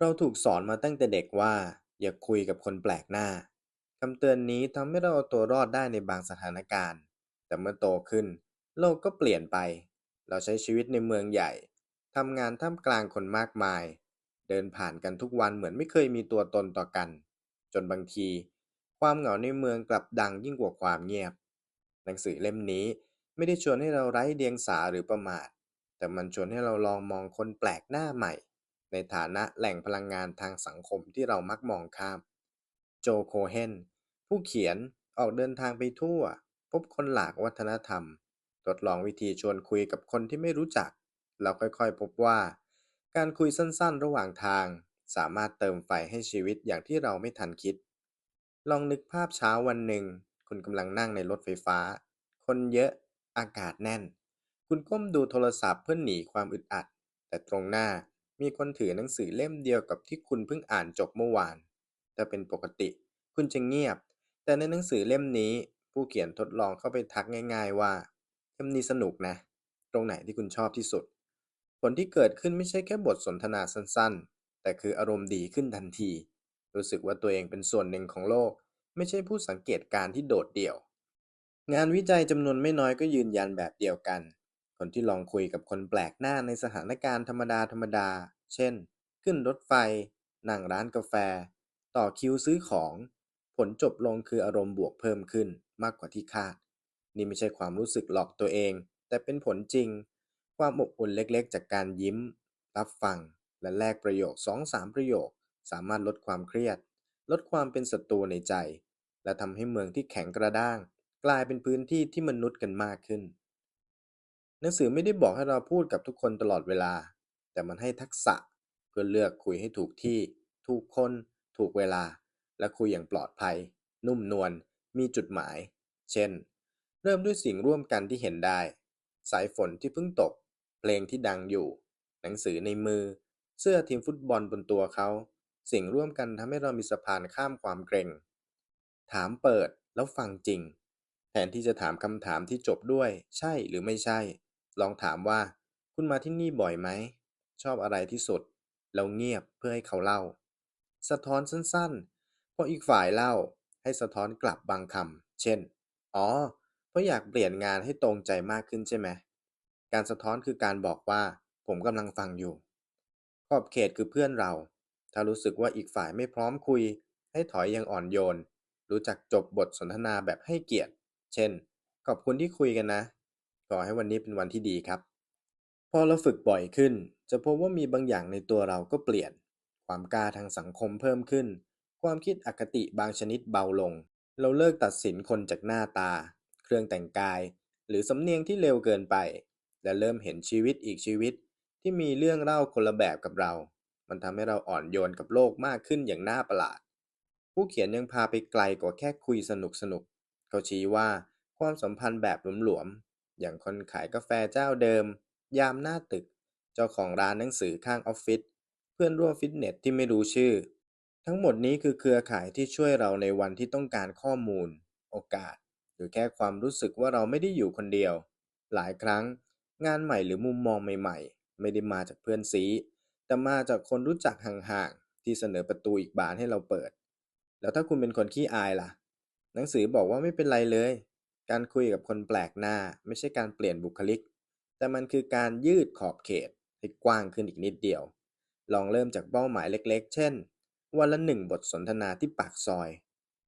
เราถูกสอนมาตั้งแต่เด็กว่า อย่าคุยกับคนแปลกหน้าคำเตือนนี้ทำให้เราเอาตัวรอดได้ในบางสถานการณ์ แต่เมื่อโตขึ้น โลกก็เปลี่ยนไป เราใช้ชีวิตในเมืองใหญ่ทำงานท่ามกลางคนมากมาย เดินผ่านกันทุกวันเหมือนไม่เคยมีตัวตนต่อกัน จนบางที ความเหงาในเมืองกลับดังยิ่งกว่าความเงียบ หนังสือเล่มนี้ไม่ได้ชวนให้เราไร้เดียงสาหรือประมาท แต่มันชวนให้เราลองมองคนแปลกหน้าใหม่ ในฐานะแหล่งพลังงานทางสังคมที่เรามักมองข้าม โจโคเฮน ผู้เขียนออกเดินทางไปทั่ว พบคนหลากวัฒนธรรม ทดลองวิธีชวนคุยกับคนที่ไม่รู้จัก เราค่อยๆ พบว่า การคุยสั้นๆ ระหว่างทาง สามารถเติมไฟให้ชีวิตอย่างที่เราไม่ทันคิด ลองนึกภาพเช้าวันหนึ่ง คุณกำลังนั่งในรถไฟฟ้า คนเยอะ อากาศแน่น คุณก้มดูโทรศัพท์เพื่อหนีความอึดอัด แต่ตรงหน้า มีคนถือหนังสือเล่มเดียวกับที่คุณเพิ่งอ่านจบเมื่อวาน ถ้าเป็นปกติ คุณจะเงียบ แต่ในหนังสือเล่มนี้ ผู้เขียนทดลองเข้าไปทักง่าย ๆ ว่าเล่มนี้สนุกนะ ตรงไหนที่คุณชอบที่สุด ผลที่เกิดขึ้นไม่ใช่แค่บทสนทนาสั้นๆ แต่คืออารมณ์ดีขึ้นทันที รู้สึกว่าตัวเองเป็นส่วนหนึ่งของโลก ไม่ใช่ผู้สังเกตการที่โดดเดี่ยว งานวิจัยจำนวนไม่น้อยก็ยืนยันแบบเดียวกัน คนที่ลองคุยกับคนแปลกหน้าในสถานการณ์ธรรมดาธรรมดา เช่น ขึ้นรถไฟ นั่งร้านกาแฟ ต่อคิวซื้อของ ผลจบลงคืออารมณ์บวกเพิ่มขึ้นมากกว่าที่คาด นี่ไม่ใช่ความรู้สึกหลอกตัวเอง แต่เป็นผลจริง ความอบอุ่นเล็กๆ จากการยิ้ม รับฟัง และแลกประโยคสองสามประโยค สามารถลดความเครียด ลดความเป็นศัตรูในใจ และทำให้เมืองที่แข็งกระด้าง กลายเป็นพื้นที่ที่มนุษย์กันมากขึ้น หนังสือไม่ได้บอกให้เราพูดกับทุกคนตลอดเวลา แต่มันให้ทักษะเพื่อเลือกคุยให้ถูกที่ ถูกคน ถูกเวลา และคุยอย่างปลอดภัย นุ่มนวล มีจุดหมาย เช่น เริ่มด้วยสิ่งร่วมกันที่เห็นได้ สายฝนที่เพิ่งตก เพลงที่ดังอยู่ หนังสือในมือ เสื้อทีมฟุตบอลบนตัวเขา สิ่งร่วมกันทำให้เรามีสะพานข้ามความเกรง ถามเปิดแล้วฟังจริง แทนที่จะถามคำถามที่จบด้วย ใช่หรือไม่ใช่ ลองถามว่า คุณมาที่นี่บ่อยไหม ชอบอะไรที่สุด แล้วเงียบเพื่อให้เขาเล่า สะท้อนสั้นๆพออีกฝ่ายเล่า ให้สะท้อนกลับบางคำ เช่น อ๋อ เพราะอยากเปลี่ยนงานให้ตรงใจมากขึ้นใช่ไหม การสะท้อนคือการบอกว่า ผมกำลังฟังอยู่ ขอบเขตคือเพื่อนเรา ถ้ารู้สึกว่าอีกฝ่ายไม่พร้อมคุย ให้ถอยอย่างอ่อนโยน รู้จักจบบทสนทนาแบบให้เกียรติ เช่น ขอบคุณที่คุยกันนะ ขอให้วันนี้เป็นวันที่ดีครับ พอเราฝึกบ่อยขึ้น จะพบว่ามีบางอย่างในตัวเราก็เปลี่ยน ความกล้าทางสังคมเพิ่มขึ้น ความคิดอคติบางชนิดเบาลง เราเลิกตัดสินคนจากหน้าตา เครื่องแต่งกาย หรือสำเนียงที่เร็วเกินไป และเริ่มเห็นชีวิตอีกชีวิต ที่มีเรื่องเล่าคนละแบบกับเรา มันทำให้เราอ่อนโยนกับโลกมากขึ้นอย่างน่าประหลาด ผู้เขียนยังพาไปไกลกว่าแค่คุยสนุกสนุกเขาชี้ว่าความสัมพันธ์แบบหลวม อย่างคนขายกาแฟเจ้าเดิม ยามหน้าตึก เจ้าของร้านหนังสือข้างออฟฟิศเพื่อนร่วมฟิตเนสที่ไม่รู้ชื่อ ทั้งหมดนี้คือเครือข่ายที่ช่วยเราในวันที่ต้องการข้อมูล โอกาส หรือแค่ความรู้สึกว่าเราไม่ได้อยู่คนเดียว หลายครั้ง งานใหม่หรือมุมมองใหม่ๆ ไม่ได้มาจากเพื่อนซีแต่มาจากคนรู้จักห่างๆที่เสนอประตูอีกบานให้เราเปิด แล้วถ้าคุณเป็นคนขี้อายล่ะ หนังสือบอกว่าไม่เป็นไรเลย การคุยกับคนแปลกหน้าไม่ใช่การเปลี่ยนบุคลิก แต่มันคือการยืดขอบเขตให้กว้างขึ้นอีกนิดเดียว ลองเริ่มจากเป้าหมายเล็กๆ เช่น วันละหนึ่งบทสนทนาที่ปากซอย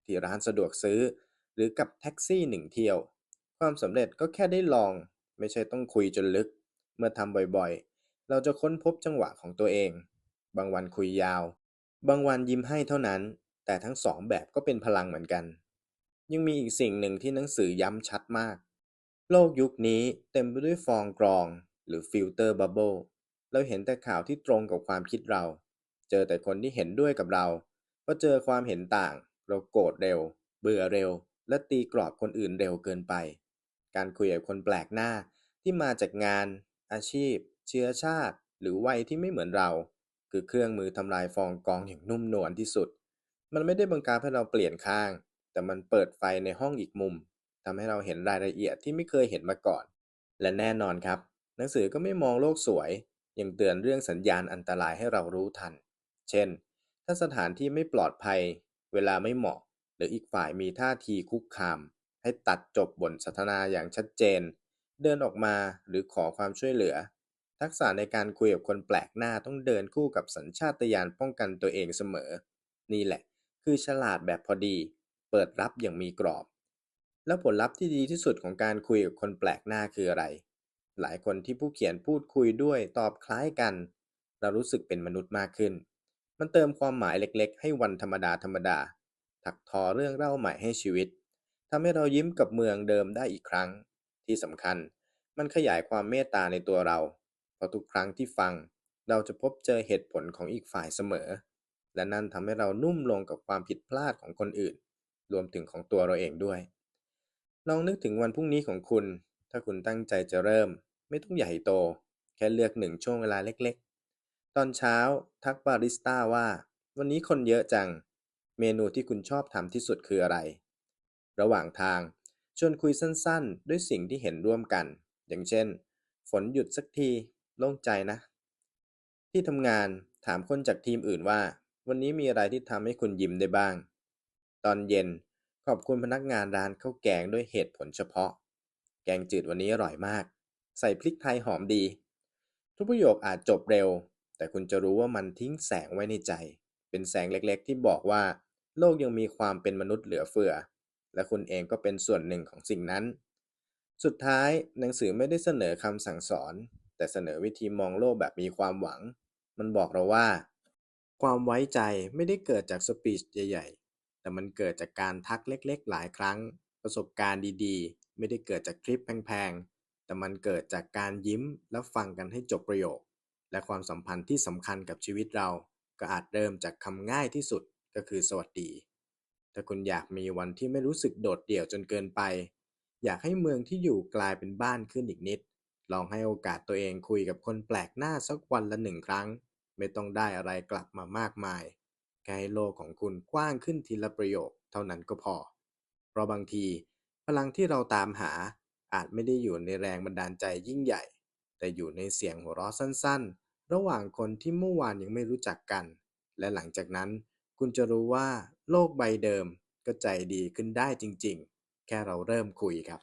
ที่ร้านสะดวกซื้อ หรือกับแท็กซี่หนึ่งเที่ยว ความสำเร็จก็แค่ได้ลอง ไม่ใช่ต้องคุยจนลึก เมื่อทำบ่อยๆ เราจะค้นพบจังหวะของตัวเอง บางวันคุยยาว บางวันยิ้มให้เท่านั้น แต่ทั้งสองแบบก็เป็นพลังเหมือนกัน ยังมีอีกสิ่งหนึ่งที่หนังสือย้ำชัดมาก โลกยุคนี้เต็มไปด้วยฟองกรอง หรือฟิลเตอร์บับเบิลเราเห็นแต่ข่าวที่ตรงกับความคิดเรา เจอแต่คนที่เห็นด้วยกับเราพอเจอความเห็นต่าง เราโกรธเร็ว เบื่อเร็ว และตีกรอบคนอื่นเร็วเกินไป การคุยกับคนแปลกหน้าที่มาจากงาน อาชีพ เชื้อชาติ หรือวัยที่ไม่เหมือนเรา คือเครื่องมือทำลายฟองกองอย่างนุ่มนวลที่สุด มันไม่ได้บังคับให้เราเปลี่ยนข้าง แต่มันเปิดไฟในห้องอีกมุมทำให้เราเห็นรายละเอียดที่ไม่เคยเห็นมาก่อน และแน่นอนครับ หนังสือก็ไม่มองโลกสวย ยังเตือนเรื่องสัญญาณอันตรายให้เรารู้ทัน เช่น ถ้าสถานที่ไม่ปลอดภัย เวลาไม่เหมาะ หรืออีกฝ่ายมีท่าทีคุกคาม ให้ตัดจบบทสนทนาอย่างชัดเจน เดินออกมาหรือขอความช่วยเหลือ ทักษะในการคุยกับคนแปลกหน้าต้องเดินคู่กับสัญชาตญาณป้องกันตัวเองเสมอ นี่แหละ คือฉลาดแบบพอดี เปิดรับอย่างมีกรอบ แล้วผลลัพธ์ที่ดีที่สุดของการคุยกับคนแปลกหน้าคืออะไร หลายคนที่ผู้เขียนพูดคุยด้วยตอบคล้ายกัน เรารู้สึกเป็นมนุษย์มากขึ้น มันเติมความหมายเล็กๆ ให้วันธรรมดาธรรมดา ถักทอเรื่องเล่าใหม่ให้ชีวิตทำให้เรายิ้มกับเมืองเดิมได้อีกครั้ง ที่สำคัญ มันขยายความเมตตาในตัวเราเพราะทุกครั้งที่ฟัง เราจะพบเจอเหตุผลของอีกฝ่ายเสมอ และนั่นทำให้เรานุ่มลงกับความผิดพลาดของคนอื่น รวมถึงของตัวเราเองด้วยลองนึกถึงวันพรุ่งนี้ของคุณ ถ้าคุณตั้งใจจะเริ่ม ไม่ต้องใหญ่โต แค่เลือกหนึ่งช่วงเวลาเล็กๆ ตอนเช้าทักบาริสต้าว่า วันนี้คนเยอะจัง เมนูที่คุณชอบทำที่สุดคืออะไร ระหว่างทางชวนคุยสั้นๆ ด้วยสิ่งที่เห็นร่วมกัน อย่างเช่น ฝนหยุดสักที โล่งใจนะ ที่ทำงานถามคนจากทีมอื่นว่า วันนี้มีอะไรที่ทำให้คุณยิ้มได้บ้าง ตอนเย็น ขอบคุณพนักงานร้านข้าวแกงด้วยเหตุผลเฉพาะ แกงจืดวันนี้อร่อยมาก ใส่พริกไทยหอมดี ทุกประโยคอาจจบเร็ว แต่คุณจะรู้ว่ามันทิ้งแสงไว้ในใจ เป็นแสงเล็กๆ ที่บอกว่า โลกยังมีความเป็นมนุษย์เหลือเฟือ และคุณเองก็เป็นส่วนหนึ่งของสิ่งนั้น สุดท้ายหนังสือไม่ได้เสนอคำสั่งสอน แต่เสนอวิธีมองโลกแบบมีความหวัง มันบอกเราว่า ความไว้ใจไม่ได้เกิดจากสปีชใหญ่ แต่มันเกิดจากการทักเล็ก ๆ หลายครั้ง ประสบการณ์ดี ๆ ไม่ได้เกิดจากคลิปแพง ๆ แต่มันเกิดจากการยิ้มและฟังกันให้จบประโยค และความสัมพันธ์ที่สำคัญกับชีวิตเรา ก็อาจเริ่มจากคำง่ายที่สุดก็คือสวัสดี ถ้าคุณอยากมีวันที่ไม่รู้สึกโดดเดี่ยวจนเกินไป อยากให้เมืองที่อยู่กลายเป็นบ้านขึ้นอีกนิด ลองให้โอกาสตัวเองคุยกับคนแปลกหน้าสักวันละหนึ่งครั้ง ไม่ต้องได้อะไรกลับมามากมาย แค่ให้โลกของคุณกว้างขึ้นทีละประโยคเท่านั้นก็พอ เพราะบางที พลังที่เราตามหาอาจไม่ได้อยู่ในแรงบันดาลใจยิ่งใหญ่ แต่อยู่ในเสียงหัวเราะสั้นๆ ระหว่างคนที่เมื่อวานยังไม่รู้จักกัน และหลังจากนั้น คุณจะรู้ว่า โลกใบเดิมก็ใจดีขึ้นได้จริงๆ แค่เราเริ่มคุยครับ